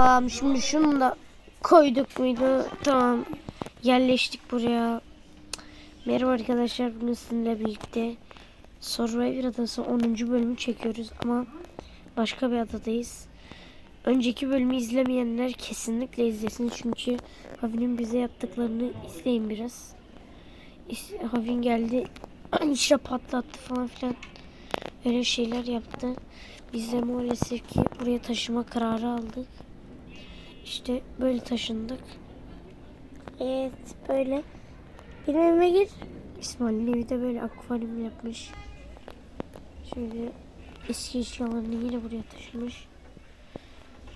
Tamam şimdi şunu da koyduk muydu? Tamam. Yerleştik buraya. Merhaba arkadaşlar. Bugün sizinle birlikte Survivor Adası 10. bölümü çekiyoruz ama başka bir adadayız. Önceki bölümü izlemeyenler kesinlikle izlesin çünkü Havin'in bize yaptıklarını izleyin biraz. Havin geldi işte patlattı falan filan öyle şeyler yaptı. Biz de maalesef ki buraya taşıma kararı aldık. İşte böyle taşındık. Evet böyle. Benim evime gir. İsmail'in evi de böyle akvaryum yapmış. Şöyle eski eşyalarını yine buraya taşımış.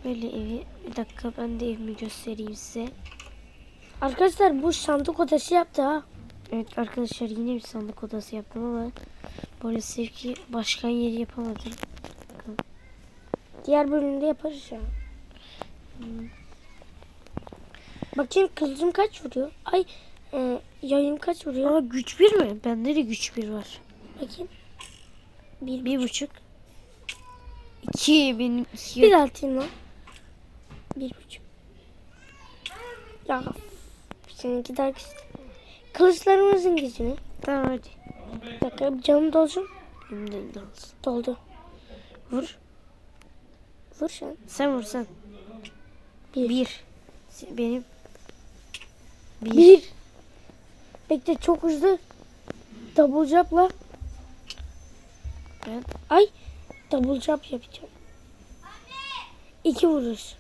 Böyle evi. Bir dakika ben de evimi göstereyim size. Arkadaşlar bu sandık odası yaptı ha. Evet arkadaşlar yine bir sandık odası yaptım ama maalesef ki başkan yeri yapamadım. Diğer bölümde yaparız ya. Bakayım kılıcım kaç vuruyor? Ay e, yayım kaç vuruyor? Aa güç bir mi? Bende de güç bir var. Bakayım. Bir, bir buçuk. İki benim iki. Bir atayım lan. Bir buçuk. Ya seninki daha güçlü. Kılıçlarımızın gücünü. Tamam hadi. Bir dakika canım dolsun. Benim. Doldu. Vur. Vur sen. Sen vur sen. Bir. Bir. Benim. Bir. Bir. Bekle çok hızlı. Double jump'la. Ben. Ay. Double jump yapacağım. İki vururuz.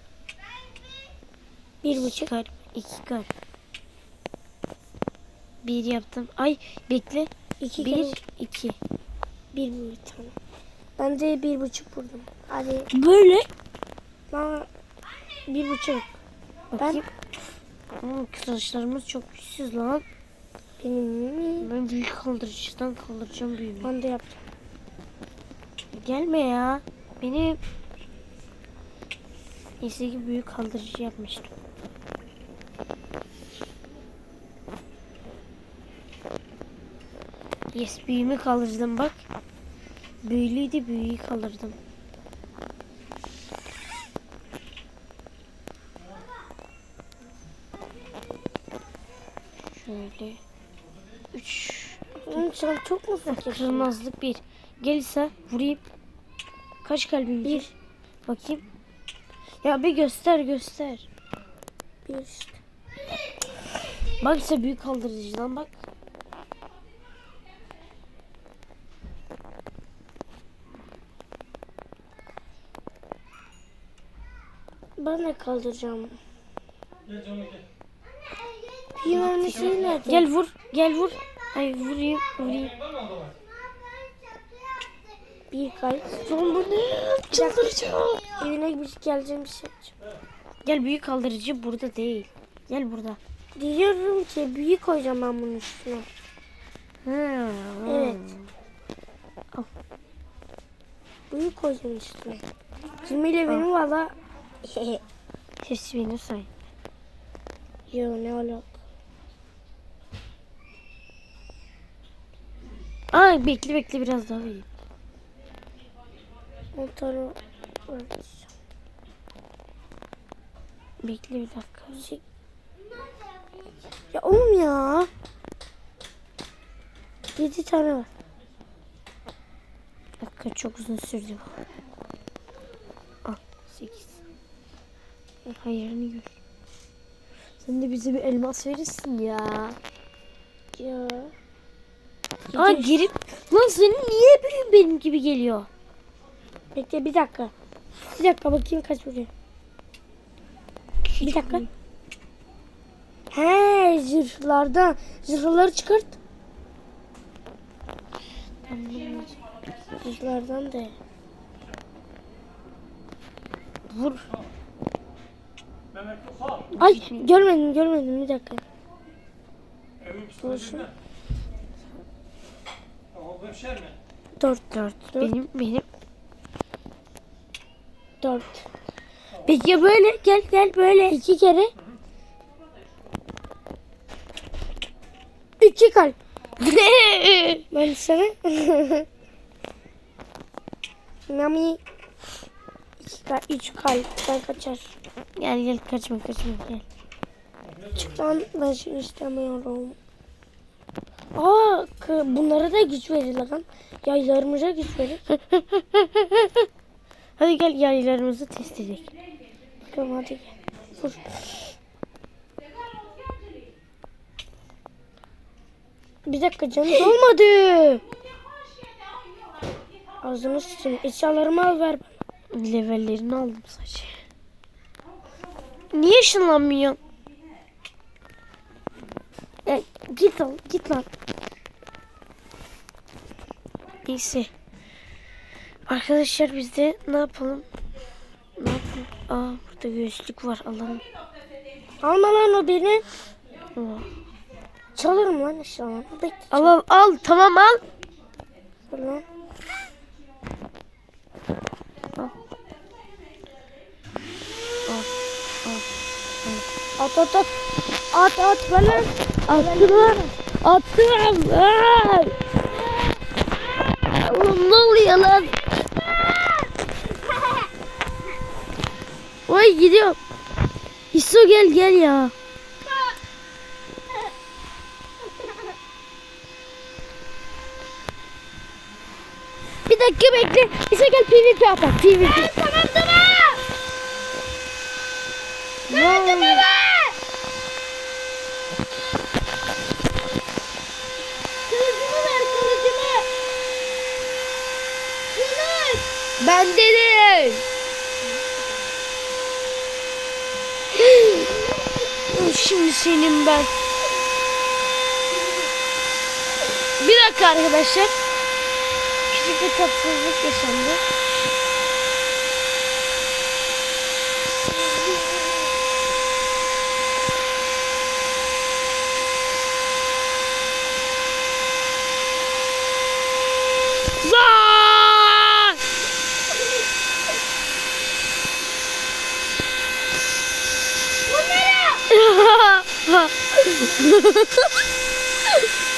Bir buçuk. kalp. iki kalp. Bir yaptım. Ay bekle. İki Bir, kere- iki. Bir bir tane. Ben de bir buçuk vurdum. Hadi. Böyle. Lan. Bir buçuk. Bakayım. Ama kılıçlarımız çok güçsüz lan. Benim Ben büyük kaldırıcıdan kaldıracağım büyüğünü. Ben de yaptım. Gelme ya. Benim Neyse ki büyük kaldırıcı yapmıştım. Yes büyüğümü kaldırdım bak. Büyülüydü büyüğü kaldırdım. Şöyle. Üç. Oğlum sen çok mu fakirsin? Kırmızılık bir. Gelirse vurayım. Kaç kalbim Bir. Bakayım. Ya bir göster göster. Bir işte. Bak işte büyük kaldırıcıdan bak. Ben de kaldıracağım. Bilmem şey nerede? Gel vur. Gel vur. Ay vurayım vurayım. Bir kalp. Lan bu ne? Çıldıracağım. Evine bir geleceğim bir şey yapacağım. Gel büyük kaldırıcı burada değil. Gel burada. Diyorum ki büyük koyacağım ben bunun üstüne. Ha, Evet. Büyük koyacağım üstüne. Kimiyle benim valla. Hepsi benim say. Yo ne alaka. Ay bekle bekle biraz daha tane var. Bekle bir dakika. Şey- Ya oğlum ya. Yedi tane var. Bir dakika çok uzun sürdü bu. Al 8. Hayırını gör. Sen de bize bir elmas verirsin ya. Ya. Aa girip lan senin niye büyüğün benim gibi geliyor? Bekle bir dakika. Bir dakika bakayım kaç vuruyor. Bir dakika. He zırhlardan. Zırhları çıkart. Zırhlardan de. Vur. Ay görmedim görmedim bir dakika. Olsun. Dört. Dört. Benim benim. Dört. Peki böyle gel gel böyle. İki kere. İki kalp. Ben sana. Mami. dakika. Üç kalp. Ben kaçar. Gel gel kaçma kaçma gel. Çık lan ben seni istemiyorum. Aa bunlara da güç verir lan. Yaylarımıza güç verir. Hadi gel yaylarımızı test edelim. Bakalım hadi gel. Vur. Bir dakika canım dolmadı. Ağzını sıçayım. Eşyalarımı al ver bana. Levellerini aldım sadece. Niye ışınlanmıyor? Ya, git al git lan. Neyse. Arkadaşlar biz de ne yapalım? Ne yapalım? Aa burada göğüslük var alalım. Alma lan o beni. Aa. Çalırım lan eşyalarımı. Bekle Al al al tamam al. dur lan. At at at. At at ver Attım. Attım. Ay. Oğlum ne oluyor lan? Oy gidiyor. İso gel gel ya. Bir dakika bekle. İso gel PvP yapalım. PvP. Tamam tamam. Yardım Kılıcımı ver kılıcımı. Kılıç. Ben dedim. Şimdi senin ben. Bir dakika arkadaşlar. Küçük bir tatsızlık yaşandı.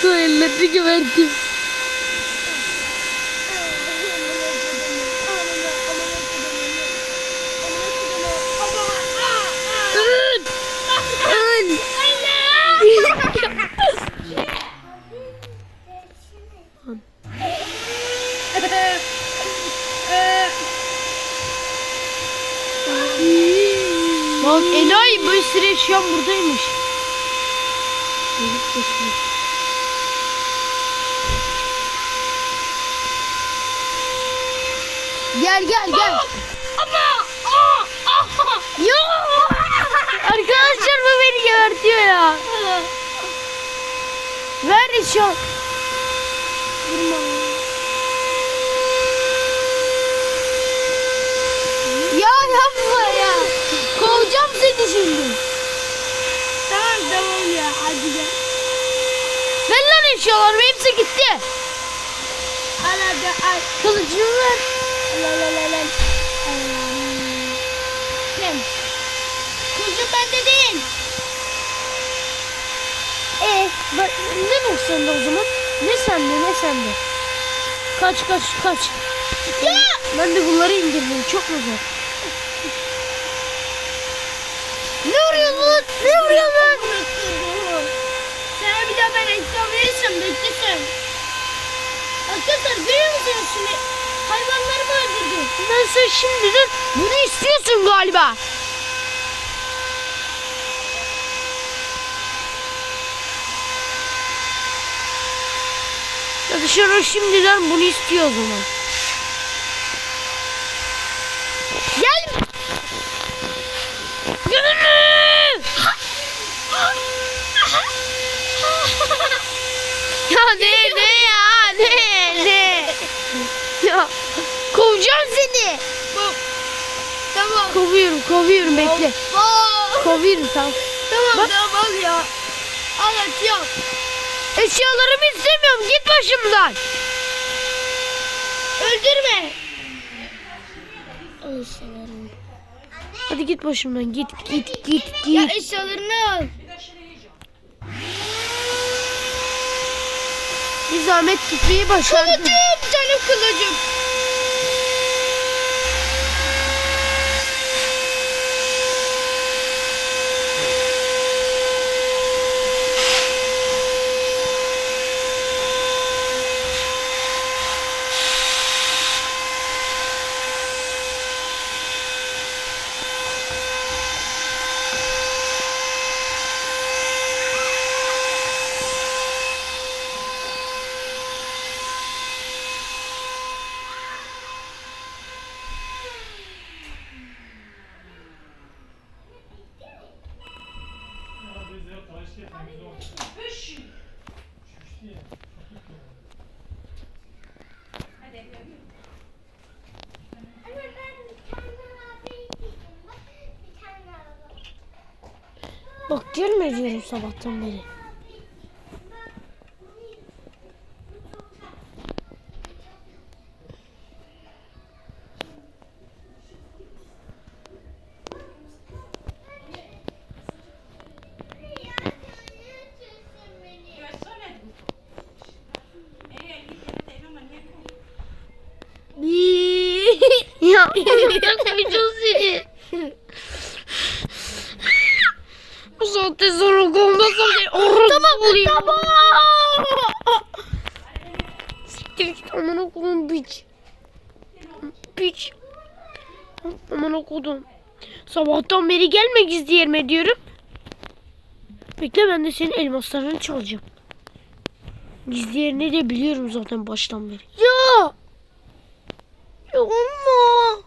Su ellerini! Öl! Bak enayi bu süre şu an buradaymış. Gelip geçmiş. Gel gel gel. Yo! Arkadaşlar bu beni gebertiyor ya. Ver şu an. Ya yapma ya. Kovacağım seni şimdi. Tamam tamam ya hadi gel. Eşyalarımı hepsi gitti. Al hadi al. Kılıcını ver. La la la la. Kim? Kılıcım bende değil. E bak ne bu sende o zaman? Ne sende ne sende? Kaç kaç kaç. Ya! Ben de bunları indirdim çok güzel. Ne vuruyorsun? Ne vuruyorsun lan? Sana bir daha ben eşya verirsem bekle sen. Arkadaşlar görüyor musunuz şimdi? Hayvanlarımı öldürdü. Ben sen şimdiden bunu istiyorsun galiba. Ya dışarı şimdiden bunu istiyor o zaman. Gel. Gönül. ya ne ne ya ne ne. Ya kovacağım seni. Tamam. Kovuyorum kovuyorum bekle. Aa, Kovuyorum tamam. tamam Bak. tamam al ya. Al at yok. Eşyalarımı istemiyorum git başımdan. Öldürme. Al eşyalarımı. Hadi git başımdan git git git Ya git. eşyalarını al. Zahmet gitmeyi başardın. Kılıcım canım kılıcım. Bak gelme diyorum sabahtan beri. ya koyacağız seni. Bu saatte sonra okulda sonra tamam tamam. Siktir git aman okulun piç. Piç. Aman okudum. Sabahtan beri gelme gizli yerime diyorum. Bekle ben de senin elmaslarını çalacağım. Gizli yerini de biliyorum zaten baştan beri. Ya. Ya ama.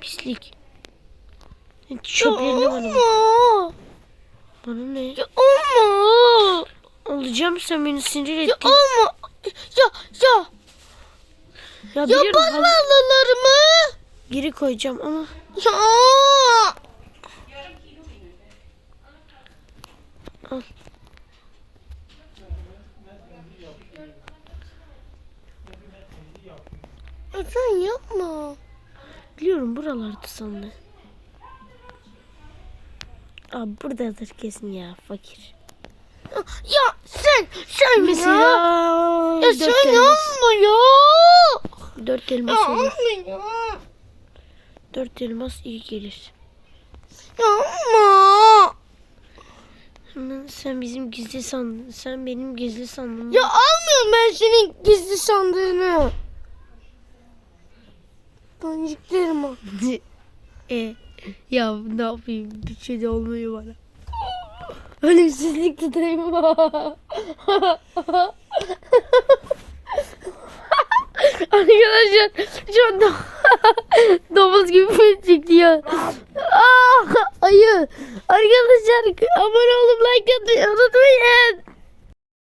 Pislik. Çöplerini bana bak. Ama. Bana ne? Ya ama. Alacağım sen beni sinir Ya ettin. ama. Ya ya. Ya, Ya biliyorum, bozma hal- alalarımı. Geri koyacağım ama Ya. al. Ya sen yapma. Biliyorum buralarda sandı. Aa buradadır kesin ya fakir. Ya sen sen Mesela ya. Ya sen yapma ya. Dört Ya olur. yapma ya. Dört elmas iyi gelir. Hemen sen bizim gizli sandın. Sen benim gizli sandım. Ya almıyorum ben senin gizli sandığını. Boncuklarım o. e, ya ne yapayım? Bir şey de olmuyor bana. Ölümsüzlük tutayım. Arkadaşlar şu anda domuz gibi çıktı ya. Aa, ayı. Arkadaşlar abone olup like atmayı unutmayın.